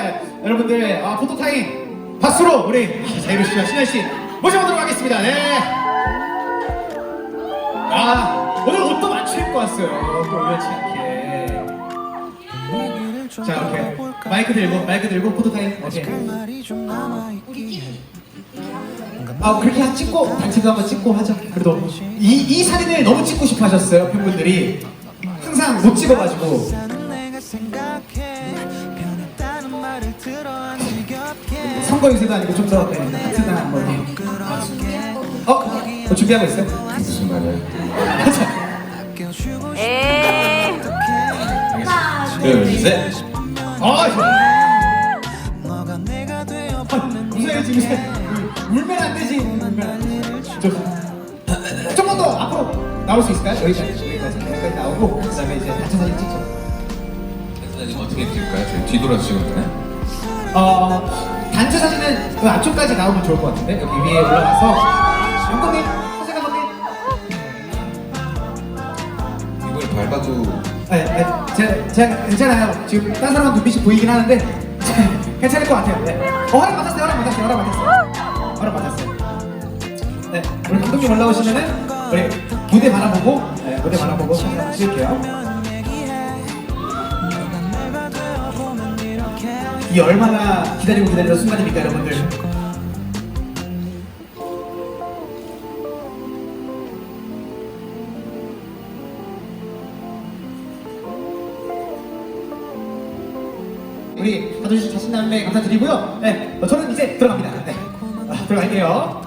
자, 여러분들 아, 포토타임 박수로 우리 자유로 씨와 신현 씨 모셔보도록 하겠습니다. 네. 아, 오늘 옷도 맞추 입고 왔어요. 또 우연치 않게. 자, 이렇게 마이크 들고 마이크 들고 포토타임. 오케이. 아 그렇게 찍고 단체도 한번 찍고 하죠. 그래도 이, 이 사진을 너무 찍고 싶어 하셨어요 팬분들이 항상 못 찍어가지고 선거 유세도 아니고 좀더 네, 따뜻한 한번 어? 어 준비하고 있어요? 무슨 말이야? 에이. 둘, 셋. 아 울면 안 되지 울면 좀- 조금 더 앞으로 나올 수 있을까요? 여기까지 여기까지 나오고 그 다음에 이제 단체 사진 찍죠. 사진 어떻게 찍을까요? 찍으면 되나요? 어, 단체 사진은 그 앞쪽까지 나오면 좋을 것 같은데? 여기 위에 올라가서? 감독님, 선생 감독님 이걸 밟아도 네, 네, 제가, 제가 괜찮아요 지금 딴 사람 눈빛이 보이긴 하는데 괜찮을 것 같아요. 네. 어, 허락 받았어요. 허락 받았어요. 허락 받았어요. 허락 받았어요. 네, 우리 감독님 올라오시면은 우리 무대 바라보고 네, 무대 바라보고 사진 찍을게요 이 얼마나 기다리고 기다리던 순간입니까 여러분들 우리 봐주신 자신남매 감사드리고요. 네, 어, 저는 이제 들어갑니다. 네, 아, 들어갈게요.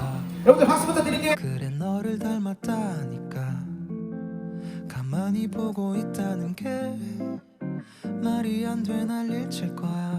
여러분들 박수 부탁드릴게요. 그래 너를 닮았다니까 가만히 보고 있다는 게 말이 안 돼날 잃칠 거야